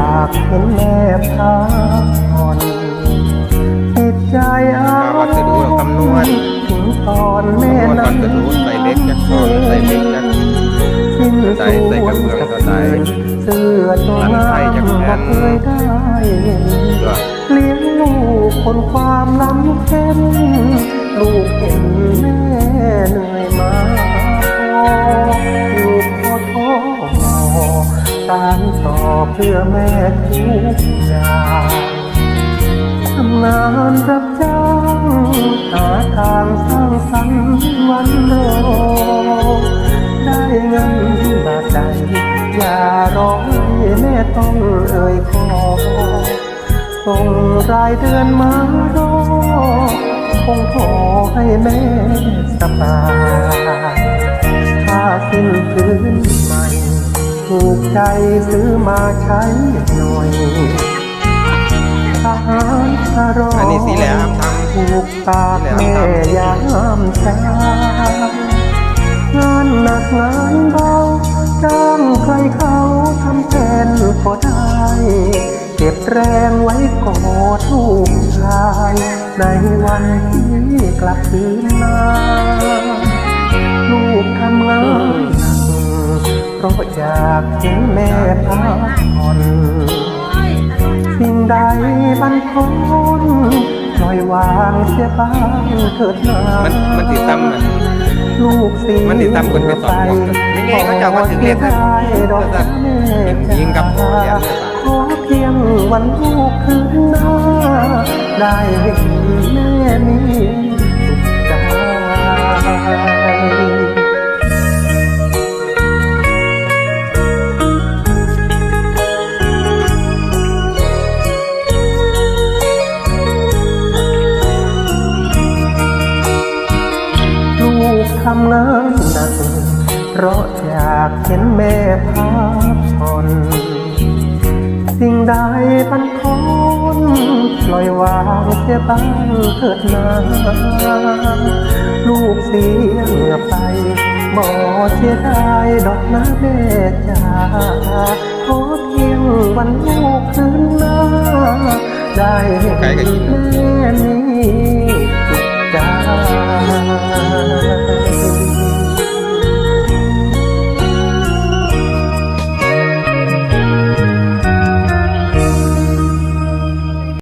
เพราะอยากเห็นแม่พักผ่อนจิตใจอาววัสดุคำนวณถึงตอนแม่คำนวณนั้วันสดุใส่เล็กจักรอนใส่เล็กจักสิ้นใส่ใส่กระเบื้องก็ได้เสื้อตัวหลังงาไส้มจากแผ่บ่นเคยได้ก็เลี้ยงลูกคนความล้ำเข็นลูกเห็นแม่เหนื่อยมา เพื่อแม่ทุกอย่างทำงานรับจ้างหาทางสร้างสรรค์วันรอได้เงินบาใดอย่าร้อให้แม่ต้องเอ่ยขอส่งรายเดือนมารอคงขอให้แม่สบายถ้าสิ้นพื้นใหม่ ถูกใจซื้อมาใช้หน่อยทหารชะรออันนี้สีแหลมทำถูกปากแม่ยามเช้างานหนักงานเบาจ้างใครเขาทำแทนก็ได้ เก็บแรงไว้กอดลูกชายในวันที่กลับคืนมา เพราะอยากเห็นแม่พักผ่อนสิ่งใดบันทนปล่อยวางเสียบ้างเถิดนามันมันติดตั้มมันลูกสีมันติดตั้มคนไปสอนผมนี่ไงเขาจะว่าถึงเรียกนะดอกแม่ยิงกับพ่อเรียนเลยป่ะขอเพียงวันลูกคืนหน้าได้เห็นแม่มีำงานหนัก เพราะอยากเห็นแม่พักผ่อนสิ่งใดบันทนปล่อยวางเสียบ้างเถิดนาลูกเสียเหงื่อไปหมอเสียดายดอกนะแม่จ๋าขอเพียงวันลูกคืนหน้า ได้เห็นไก่ก็กินแม่มี